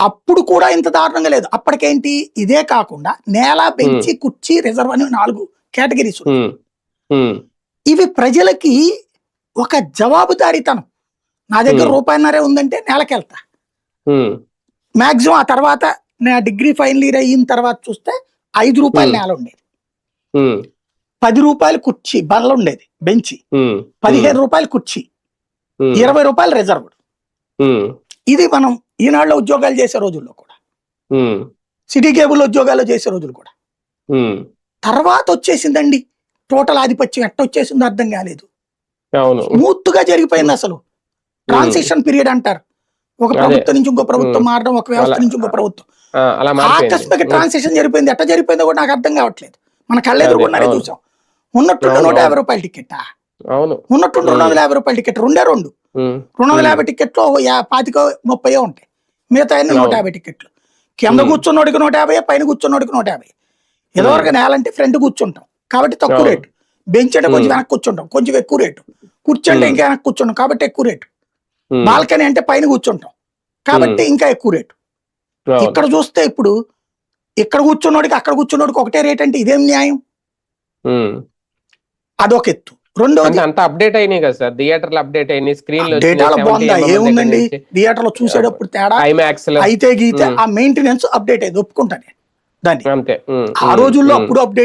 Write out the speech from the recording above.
అప్పుడు కూడా ఇంత దారుణంగా లేదు. అప్పటికేంటి? ఇదే కాకుండా నేల బెంచి కుర్చీ రిజర్వ్ అని నాలుగు కేటగిరీస్ ఇవి ప్రజలకి ఒక జవాబుదారీతనం. నా దగ్గర. రూపాయిన్నరే ఉందంటే నేలకెళ్తా. మాక్సిమం ఆ తర్వాత నా డిగ్రీ ఫైనల్ ఇయర్ అయిన తర్వాత చూస్తే ఐదు రూపాయల. నేల ఉండేది. పది రూపాయలు కుర్చీ బల్ల ఉండేది బెంచి. పదిహేను రూపాయలు కుర్చీ. ఇరవై రూపాయలు రిజర్వ్. ఇది మనం ఈనాడులో ఉద్యోగాలు చేసే రోజుల్లో కూడా. సిటీ కేబుల్ ఉద్యోగాలు చేసే రోజులు కూడా. తర్వాత వచ్చేసిందండి. టోటల్ ఆధిపత్యం ఎట్ట వచ్చేసిందో అర్థం కాలేదు. స్మూత్గా జరిగిపోయింది అసలు. ట్రాన్సిషన్ పీరియడ్ అంటారు. ఒక. ప్రభుత్వం నుంచి ఇంకో ప్రభుత్వం. మారడం ఒక వ్యవస్థ. నుంచి ఇంకో ప్రభుత్వం. ఆకస్మిక ట్రాన్సిషన్ జరిగిపోయింది. ఎట్ట జరిగిపోయిందో కూడా నాకు అర్థం కావట్లేదు. మన కళ్ళెదురుకున్నారే అవును. చూసాం. ఉన్నట్టుండి నూట యాభై. రూపాయల టికెట్ ఉన్నట్టుండి రెండు వందల యాభై రూపాయల టికెట్ రెండే రెండు. రెండు వందల యాభై టికెట్లు పాతికో ముప్పయో ఉంటాయి. మిగతా అన్ని నూట. యాభై టికెట్లు కింద. కూర్చున్నోడికి నూట యాభై పైన కూర్చున్నోడికి నూట యాభై. ఎదవరకు నేలంటే ఫ్రంట్ కూర్చుంటాం. కాబట్టి తక్కువ. రేటు. బెంచ్ అంటే కొంచెం. వెనక్కి కూర్చుంటాం. కొంచెం ఎక్కువ రేటు. కుర్చీ అంటే ఉమ్. ఇంకా వెనక్కి కూర్చుంటాం. కాబట్టి ఎక్కువ రేటు. బాల్కనీ అంటే పైన కూర్చుంటాం. కాబట్టి ఇంకా ఎక్కువ రేటు. ఇక్కడ చూస్తే ఇప్పుడు ఇక్కడ కూర్చున్నోడికి అక్కడ కూర్చున్నోడికి ఒకటే రేట్ అంటే ఇదేం న్యాయం. అదొక ఎత్తు. రెండోది అంత అప్డేట్ అయినాయి కదా సార్. థియేటర్లు అప్డేట్ అయినాయి స్క్రీన్ ఏముందండి? థియేటర్లో చూసేటప్పుడు తేడా? ఐమాక్స్ అయితే గీతే. ఆ మెయింటెనెన్స్ అప్డేట్ అయ్యింది ఒప్పుకుంటాను నేను దాన్ని. అంతే. ఆ రోజుల్లో. అప్పుడు అప్డేట్